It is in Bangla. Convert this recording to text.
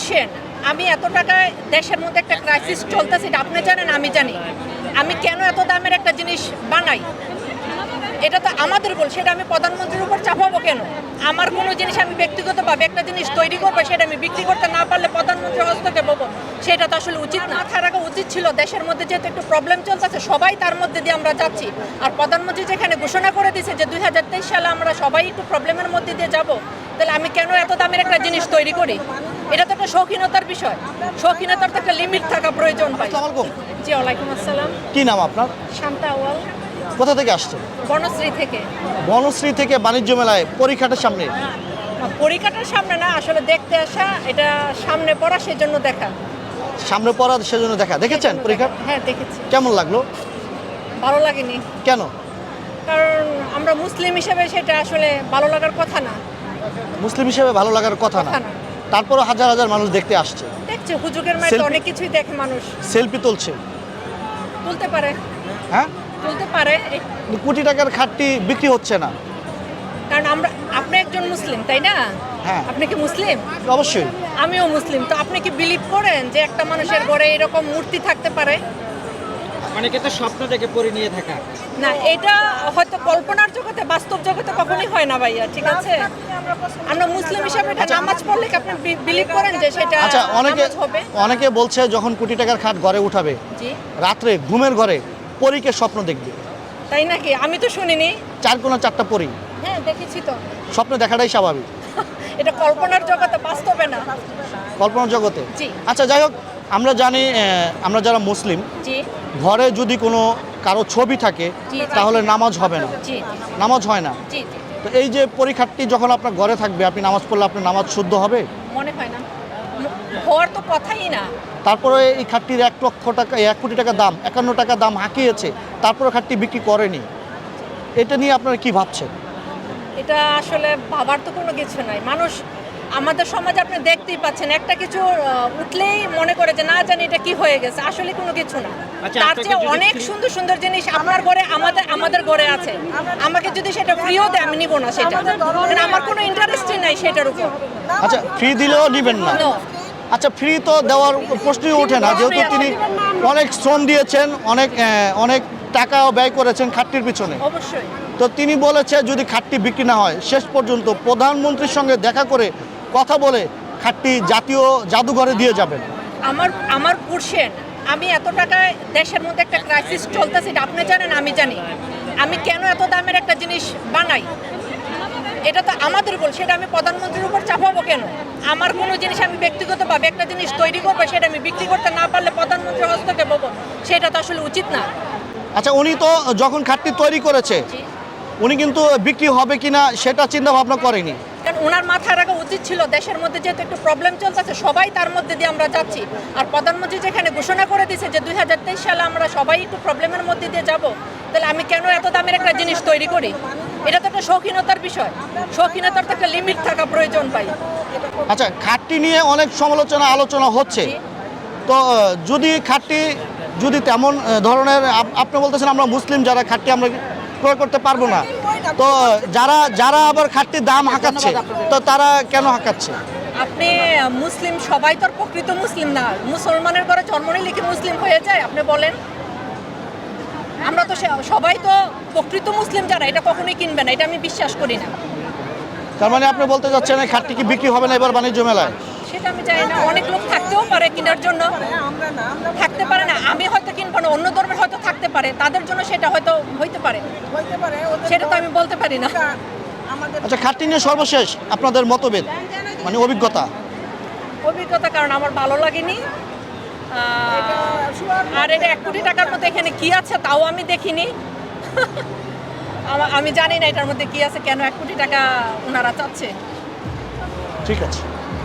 কোশ্চেন আমি এত টাকায় দেশের মধ্যে একটা ক্রাইসিস চলতেছে, এটা আপনি জানেন, আমি জানি। আমি কেন এত দামের একটা জিনিস বানাই? এটা তো আমাদের ভুল, সেটা আমি প্রধানমন্ত্রীর উপর চাপাবো কেন? আমার কোনো জিনিস আমি ব্যক্তিগতভাবে একটা জিনিস তৈরি করব, সেটা আমি বিক্রি করতে না পারলে প্রধানমন্ত্রীর হস্তক্ষেপ হব, সেটা তো আসলে উচিত না। রাখা উচিত ছিল, দেশের মধ্যে যেহেতু একটু প্রবলেম চলতেছে, সবাই তার মধ্যে দিয়ে আমরা যাচ্ছি। আর প্রধানমন্ত্রী যেখানে ঘোষণা করে দিয়েছে যে দুই হাজার তেইশ সালে আমরা সবাই একটু প্রবলেমের মধ্যে দিয়ে যাব, তাহলে আমি কেন এত দামের একটা জিনিস তৈরি করি? এটা তো একটা শৌখিনতার বিষয়। শৌখিনতার তো একটা লিমিট থাকা প্রয়োজন আলাইকুম। জি ওয়ালাইকুম আসসালাম। কি নাম আপনার? শান্তা আওয়াল কোথা থেকে আসছেন? বনশ্রী থেকে। বনশ্রী থেকে বাণিজ্য মেলায় পরীক্ষাটার সামনে। পরীক্ষাটার সামনে না আসলে দেখতে আসা এটা সামনে পড়া সেজন্য দেখা। সামনে পড়া সেজন্য দেখা। দেখেছেন পরীক্ষা? হ্যাঁ দেখেছি। কেমন লাগল? ভালো লাগেনি। কেন? কারণ আমরা মুসলিম হিসেবে সেটা আসলে ভালো লাগার কথা না। মুসলিম হিসেবে ভালো লাগার কথা না। তারপরও হাজার হাজার মানুষ দেখতে আসছে। দেখছে হুজুগের মায়ের অনেক কিছুই দেখে মানুষ। সেলফি তুলছে। তুলতে পারে। হ্যাঁ? তুলতে পারে। কোটি টাকার খাটটি বিক্রি হচ্ছে না। কারণ আমরা আপনি একজন মুসলিম তাই না? হ্যাঁ। আপনি কি মুসলিম? অবশ্যই। আমিও মুসলিম। তো আপনি কি বিলিভ করেন যে একটা মানুষের ঘরে এরকম মূর্তি থাকতে পারে? অনেকে তো স্বপ্ন দেখে পরি নিয়ে থাকা? না এটা হয়তো কল্পনার জগতে বাস্তব জগতে কখনোই হয় না ভাইয়া ঠিক আছে? আমরা মুসলিম হিসাবে এটা আচ্ছা। নামাজ পড়লে কি আপনি বিলিভ করেন যে সেটা আচ্ছা অনেকে অনেকে বলছে যখন কোটি টাকার খাট ঘরে উঠাবে জি। রাত্রে ঘুমের ঘরে পরীকে স্বপ্ন দেখবে। তাই নাকি? আমি তো শুনিনি। চার কোনা চারটা পরি। হ্যাঁ দেখেছি তো। স্বপ্ন দেখাটাই স্বাভাবিক। এটা কল্পনার জগতে বাস্তবে না। কল্পনার জগতে। জি। আচ্ছা যাই হোক আমরা জানি আমরা যারা মুসলিম ঘরে যদি কোনো কারও ছবি থাকে। তাহলে নামাজ হবে না। নামাজ হয় না। তো এই যে পরীক্ষার্থী যখন আপনার ঘরে থাকবে আপনি নামাজ পড়লে আপনার নামাজ শুদ্ধ হবে? মনে হয় না। হওয়ার তো কথাই না। তারপরে এই খাটটির এক লক্ষ টাকা এক কোটি টাকা দাম একান্ন টাকা দাম হাঁকিয়েছে তারপরে খাটটি বিক্রি করেনি। এটা নিয়ে আপনারা কি ভাবছেন? এটা আসলে ভাবার তো কোনো কিছু নাই। মানুষ আমাদের সমাজ আপনি দেখতেই পাচ্ছেন একটা কিছু উঠলেই মনে করে যে না জানি এটা কি হয়ে গেছে আসলে কোনো কিছু না। আচ্ছা, তার চেয়ে অনেক সুন্দর সুন্দর জিনিস আপনার ঘরে আমাদের আমাদের ঘরে আছে। আমাকে যদি সেটা ফ্রিও দেয় আমি নিব না সেটা। কারণ আমার কোনো ইন্টারেস্টই নাই সেটার উপর। আচ্ছা ফ্রি দিলেও নেবেন না। আচ্ছা ফ্রি তো দেওয়ার প্রশ্নই ওঠে না যেহেতু তিনি অনেক শ্রম দিয়েছেন অনেক আহ, অনেক টাকাও ব্যয় করেছেন খাটটির পিছনে। অবশ্যই। তো তিনি বলেছে যদি খাটটি বিক্রি না হয় শেষ পর্যন্ত প্রধানমন্ত্রীর সঙ্গে দেখা করে কথা বলে খাটটি জাতীয় জাদুঘরে দিয়ে যাবেন। আমার আমার কোশ্চেন আমি এত টাকায় দেশের মধ্যে একটা ক্রাইসিস চলতেছে এটা আপনি জানেন আমি জানি। আমি কেন এত দামের একটা জিনিস বানাই? এটা তো আমাদের ভুল সেটা আমি প্রধানমন্ত্রীর উপর চাপাবো কেন? আমার কোনো জিনিস আমি ব্যক্তিগতভাবে একটা জিনিস তৈরি করব সেটা আমি বিক্রি করতে না পারলে প্রধানমন্ত্রীর হস্তক্ষেপ হব সেটা তো আসলে উচিত না। আচ্ছা উনি তো যখন খাটটি তৈরি করেছে উনি কিন্তু বিক্রি হবে কিনা সেটা চিন্তা ভাবনা করেনি। ওনার মাথায় রাখা উচিত ছিল দেশের মধ্যে যেহেতু একটু প্রবলেম চলতেছে সবাই তার মধ্যে দিয়ে আমরা যাচ্ছি। আর প্রধানমন্ত্রী যেখানে ঘোষণা করে দিয়েছে যে দু হাজার তেইশ সালে আমরা সবাই একটু প্রবলেমের মধ্যে দিয়ে যাব তাহলে আমি কেন এত দামের একটা জিনিস তৈরি করি? এটা তো একটা শৌখিনতার বিষয়। শৌখিনতার তো একটা লিমিট থাকা প্রয়োজন পাই আচ্ছা খাটটি নিয়ে অনেক সমালোচনা আলোচনা হচ্ছে। তো যদি খাটটি যদি তেমন ধরনের আপনি বলতেছেন আমরা মুসলিম যারা খাটটি আমরা ক্রয় করতে পারব না। তো যারা যারা আবার খাটটির দাম হাঁকাচ্ছে তো তারা কেন হাঁকাচ্ছে? আপনি মুসলিম সবাই তো প্রকৃত মুসলিম না। মুসলমানের ঘরে জন্ম নিলে কি মুসলিম হয়ে যায় আপনি বলেন। আমরা তো সবাই তো প্রকৃত মুসলিম যারা এটা কখনোই কিনবে না এটা আমি বিশ্বাস করি না। তার মানে আপনি বলতে চাচ্ছেন এই খাটটি কি বিক্রি হবে না এবার বাণিজ্য মেলায়? সেটা আমি জানি না। অনেক লোক থাকতেও পারে কেনার জন্য। থাকতে পারে না। আমি হয়তো কিনবো না অন্য ধর্মের হয়তো থাকতে পারে। তাদের জন্য সেটা হয়তো হইতে পারে। সেটা তো আমি বলতে পারি না। আচ্ছা খাটটি নিয়ে সর্বশেষ আপনাদের মতভেদ মানে অভিজ্ঞতা। অভিজ্ঞতা কারণ আমার ভালো লাগেনি। আর এটা এক কোটি টাকার মধ্যে এখানে কি আছে তাও আমি দেখিনি। আমি জানি না এটার মধ্যে কি আছে কেন এক কোটি টাকা ওনারা চাচ্ছে। ঠিক আছে।